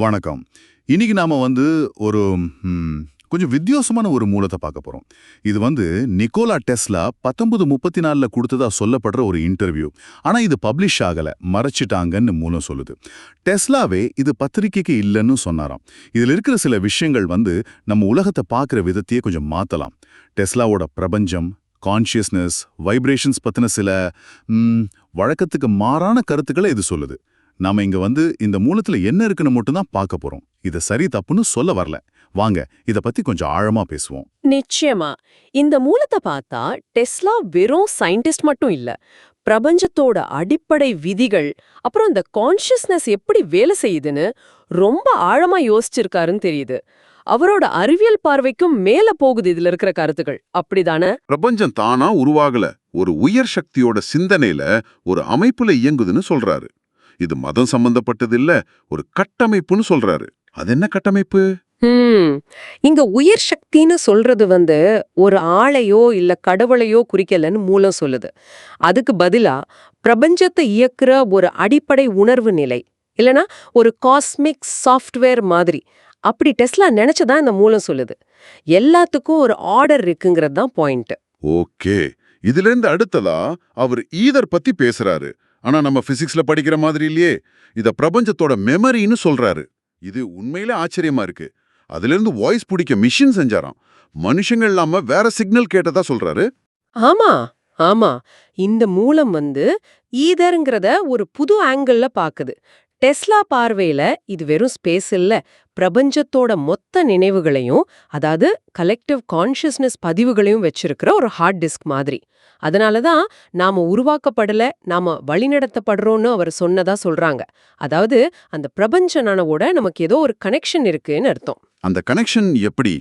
வணக்கம். இன்னைக்கு நாம வந்து ஒரு கொஞ்சம் வித்தியாசமான ஒரு மூலத்தை பார்க்க போறோம். இது வந்து நிக்கோலா டெஸ்லா பத்தொன்பது முப்பத்தி நாலில் கொடுத்ததா சொல்லப்படுற ஒரு இன்டர்வியூ. ஆனா இது பப்ளிஷ் ஆகல மறைச்சிட்டாங்கன்னு மூலம் சொல்லுது. டெஸ்லாவே இது பத்திரிக்கைக்கு இல்லைன்னு சொன்னாராம். இதுல இருக்கிற சில விஷயங்கள் வந்து நம்ம உலகத்தை பார்க்குற விதத்தையே கொஞ்சம் மாத்தலாம். டெஸ்லாவோட பிரபஞ்சம் கான்ஷியஸ்னஸ் வைப்ரேஷன்ஸ் பத்தின சில வழக்கத்துக்கு மாறான கருத்துக்களை இது சொல்லுது. நாம இங்க வந்து இந்த மூலத்துல என்ன இருக்குன்னு மட்டும்தான் பார்க்க போறோம். இத சரி தப்புன்னு சொல்ல வரல. வாங்க இத பத்தி கொஞ்சம் ஆழமா பேசுவோம். நிச்சயமா. இந்த மூலத்தை பார்த்தா டெஸ்லா வெறும் சயின்டிஸ்ட் மட்டும் இல்ல. பிரபஞ்சத்தோட அடிப்படை விதிகள் அப்புறம் இந்த கான்ஷியஸ்னஸ் எப்படி வேலை செய்யுதுன்னு ரொம்ப ஆழமா யோசிச்சிருக்காருன்னு தெரியுது. அவரோட அறிவியல் பார்வைக்கும் மேல போகுது இதுல இருக்கிற கருத்துக்கள். அப்படிதானே? பிரபஞ்சம் தானா உருவாகல. ஒரு உயர் சக்தியோட சிந்தனையில ஒரு அமைப்புல இயங்குதுன்னு சொல்றாரு. இது மதம் சம்பந்தப்பட்டது இல்ல ஒரு கட்டமைப்புன்னு சொல்றாரு. அது என்ன கட்டமைப்பு? இங்க உயிர் சக்தின்னு சொல்றது வந்து ஒரு ஆளையோ இல்ல கடவுளையோ குறிக்கலன்னு மூலம் சொல்லுது. அதுக்கு பதிலா பிரபஞ்சத்தை இயக்குற ஒரு அடிப்படை உணர்வு நிலை இல்லனா ஒரு காஸ்மிக் சாஃப்ட்வேர் மாதிரி. அப்படி டெஸ்லா நினைச்சதா இந்த மூலம் சொல்லுது. எல்லாத்துக்கும் ஒரு ஆர்டர் இருக்குங்கிறது தான் பாயிண்ட் ஓகே. இதுல இருந்து அடுத்ததா அவர் ஈதர் பத்தி பேசுறாரு. ஆனா நம்ம பிசிக்ஸ்ல படிக்கிற மாதிரி இல்லையே இத பிரபஞ்சத்தோட மெமரின்னு சொல்றாரு. இது உண்மையிலே ஆச்சரியமா இருக்கு. அதுல இருந்து வாய்ஸ் பிடிக்க மிஷின் செஞ்சாராம். மனுஷங்கள் இல்லாம வேற சிக்னல் கேட்டதா சொல்றாரு. ஆமா ஆமா. இந்த மூலம் வந்து ஈதர்ங்கிறத ஒரு புது ஆங்கிள்ல பாக்குது. டெஸ்லா பார்வையில இது வெறும் ஸ்பேஸ் இல்ல. பிரபஞ்சத்தோட மொத்த நினைவுகளையும் அதாவது கலெக்டிவ் கான்ஷியஸ்னஸ் பதிவுகளையும் வச்சிருக்கிற ஒரு ஹார்ட் டிஸ்க் மாதிரி. அதனால தான் நாம உருவாக்கப்படல நாம வழிநடத்தப்படுறோம்னு அவர் சொன்னதா சொல்றாங்க. அதாவது அந்த பிரபஞ்ச நனவோட நமக்கு ஏதோ ஒரு கனெக்ஷன் இருக்குன்னு அர்த்தம். அந்த கனெக்ஷன் எப்படி?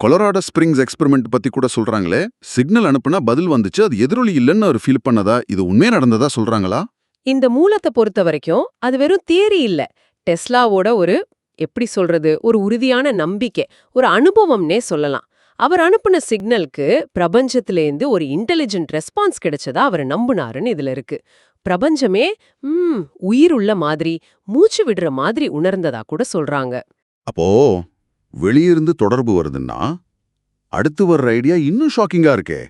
கொலராடோ ஸ்பிரிங்ஸ் எக்ஸ்பெரிமெண்ட் பத்தி கூட சொல்றாங்களே? சிக்னல் அனுப்புனா பதில் வந்துச்சு அது எதிரொலி இல்லைன்னு ஒரு ஃபீல் பண்ணதா? இது உண்மையே நடந்ததா சொல்றாங்களா? இந்த மூலத்தை பொறுத்த வரைக்கும் அது வெறும் தியரி இல்ல. டெஸ்லாவோட ஒரு எப்படி சொல்றது ஒரு உறுதியான நம்பிக்கை ஒரு அனுபவம்னே சொல்லலாம். அவர் அனுப்புன சிக்னலுக்கு பிரபஞ்சத்திலேருந்து ஒரு இன்டெலிஜென்ட் ரெஸ்பான்ஸ் கிடைச்சதா அவர் நம்புனாருன்னு இதுல இருக்கு. பிரபஞ்சமே ம் உயிர் உள்ள மாதிரி மூச்சு விடுற மாதிரி உணர்ந்ததா கூட சொல்றாங்க. அப்போ வெளியிருந்து தொடர்பு வருதுன்னா அடுத்து வர்ற ஐடியா இன்னும் ஷாக்கிங்கா இருக்கே.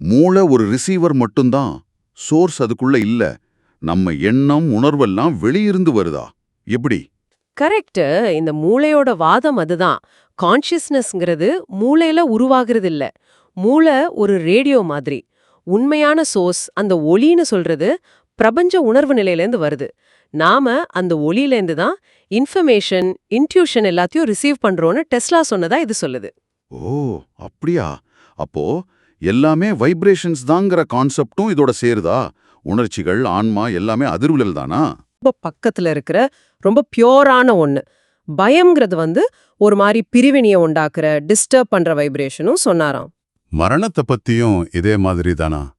மூளை ஒரு ரிசீவர் மட்டும்தான் சோர்ஸ் அதுக்குள்ள இல்ல. நம்ம எண்ணம் உணர்வெல்லாம் வெளியிருந்து வருதா? எப்படி? கரெக்ட். இந்த மூளையோட வாதம் அதுதான். கான்ஷியஸ்னஸ்ங்கிறது மூளையில உருவாகிறது இல்ல மூளை ஒரு ரேடியோ மாதிரி. உண்மையான சோர்ஸ் அந்த ஒளின்னு சொல்றது பிரபஞ்ச உணர்வு நிலையிலேருந்து வருது. நாம அந்த ஒளியிலேருந்து தான் இன்ஃபர்மேஷன் இன்ட்யூஷன் எல்லாத்தையும் ரிசீவ் பண்றோம்னு டெஸ்லா சொன்னதா இது சொல்லுது. ஓ அப்படியா? அப்போ எல்லாமே வைப்ரேஷன்ஸ் தாங்கிற கான்செப்டும் இதோட சேருதா? உணர்ச்சிகள் ஆன்மா எல்லாமே அதிர்வுகள் தானா? ரொம்ப பக்கத்துல இருக்கிற ரொம்ப பியோரான ஒண்ணு. பயம்ங்கிறது வந்து ஒரு மாதிரி பிரிவினையை உண்டாக்குற டிஸ்டர்ப் பண்ற வைப்ரேஷனும் சொன்னாராம். மரணத்தை பத்தியும் இதே மாதிரி தானா?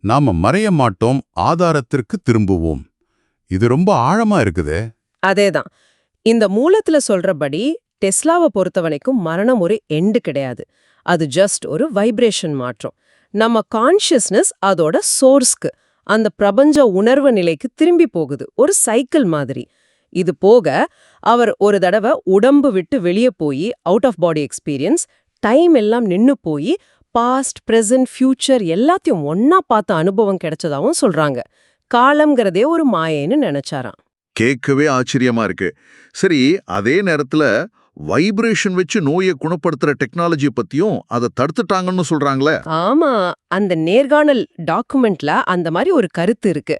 நாம மறைய மாட்டோம் ஆதாரத்திற்கு திரும்புவோம். இது ரொம்ப ஆழமா இருக்குதே. அதேதான். இந்த மூலத்துல சொல்றபடி டெஸ்லாவை பொறுத்தவரைக்கும் மரணம் ஒரு எண்டு கிடையாது. அது ஜஸ்ட் ஒரு வைப்ரேஷன் மாற்றம். நம்ம கான்ஷியஸ்னஸ் அதோட சோர்ஸ்க்கு அந்த பிரபஞ்ச உணர்வு நிலைக்கு திரும்பி போகுது. ஒரு சைக்கிள் மாதிரி. இது போக அவர் ஒரு தடவை உடம்பு விட்டு வெளியே போய் out of body experience time எல்லாம் நின்னு போய் பாஸ்ட் பிரசன்ட் ஃபியூச்சர் எல்லாத்தையும் ஒன்னா பார்த்த அனுபவம் கிடைச்சதாவும் சொல்றாங்க. காலம்ங்கிறதே ஒரு மாயைன்னு நினைச்சாராம். கேட்கவே ஆச்சரியமா இருக்கு. சரி அதே நேரத்துல வைப்ரேஷன் வச்சு நோயை குணப்படுத்துற டெக்னாலஜி பத்தியும் அதை தடுத்துட்டாங்கன்னு சொல்றாங்களே. ஆமா. அந்த நேர்காணல் டாக்குமெண்ட்ல அந்த மாதிரி ஒரு கருத்து இருக்கு.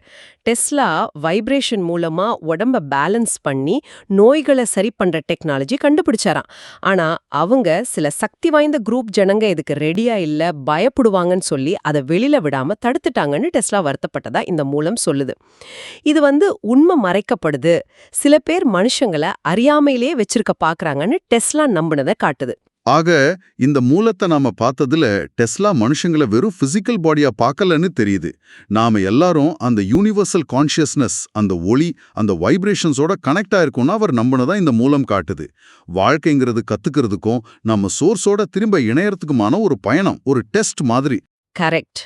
டெஸ்லா வைப்ரேஷன் மூலமா உடம்ப பேலன்ஸ் பண்ணி நோய்களை சரி பண்ற டெக்னாலஜி கண்டுபிடிச்சாராம். ஆனா அவங்க சில சக்தி வாய்ந்த குரூப் ஜனங்க இதுக்கு ரெடியா இல்ல பயப்படுவாங்கன்னு சொல்லி அதை வெளியில விடாம தடுத்துட்டாங்கன்னு டெஸ்லா வருத்தப்பட்டதா இந்த மூலம் சொல்லுது. இது வந்து உண்மை மறைக்கப்படுது. சில பேர் மனுஷங்களை அறியாமையிலே வச்சிருக்க பாக்குறாங்கன்னு டெஸ்லா நம்பினதை காட்டுது. ஆக இந்த மூலத்தை நாம பார்த்ததுல டெஸ்லா மனுஷங்களை வெறும் பிசிக்கல் பாடியா பார்க்கலன்னு தெரியுது. நாம எல்லாரும் அந்த யூனிவர்சல் கான்ஷியஸ்னஸ் அந்த ஒளி அந்த வைப்ரேஷன்ஸோட கனெக்ட் ஆயிருக்கும்னு அவர் நம்பினதா இந்த மூலம் காட்டுது. வாழ்க்கைங்கிறது கத்துக்கிறதுக்கும் நம்ம சோர்ஸோட திரும்ப இணையறதுக்குமான ஒரு பயணம் ஒரு டெஸ்ட் மாதிரி. கரெக்ட்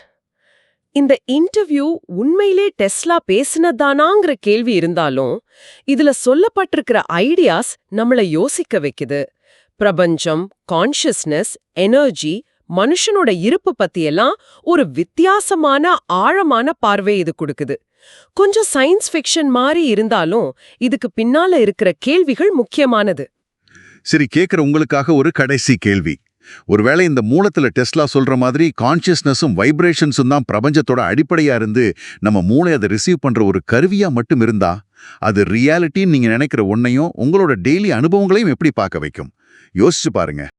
இந்த இன்டர்வியூ உண்மையிலே டெஸ்லா பேசினதானாங்கிற கேள்வி இருந்தாலும் இதுல சொல்லப்பட்டிருக்கிற ஐடியாஸ் நம்மள யோசிக்க வைக்குது. பிரபஞ்சம் கான்ஷியஸ்னஸ் எனர்ஜி மனுஷனோட இருப்பு பத்தியெல்லாம் ஒரு வித்தியாசமான ஆழமான பார்வை இது கொடுக்குது. கொஞ்சம் சயின்ஸ் ஃபிக்ஷன் மாதிரி இருந்தாலும் இதுக்கு பின்னால இருக்கிற கேள்விகள் முக்கியமானது. சரி கேக்குற உங்களுக்காக ஒரு கடைசி கேள்வி. ஒருவேளை இந்த மூலத்துல டெஸ்லா சொல்ற மாதிரி கான்ஷியஸ்னஸும் வைப்ரேஷன்ஸும் தான் பிரபஞ்சத்தோட அடிப்படையா இருந்து நம்ம மூளை அதை ரிசீவ் பண்ற ஒரு கருவியா மட்டும் இருந்தா அது ரியாலிட்டின்னு நீங்க நினைக்கிற ஒன்னையும் உங்களோட டெய்லி அனுபவங்களையும் எப்படி பார்க்க வைக்கும்? யோசிச்சு பாருங்க.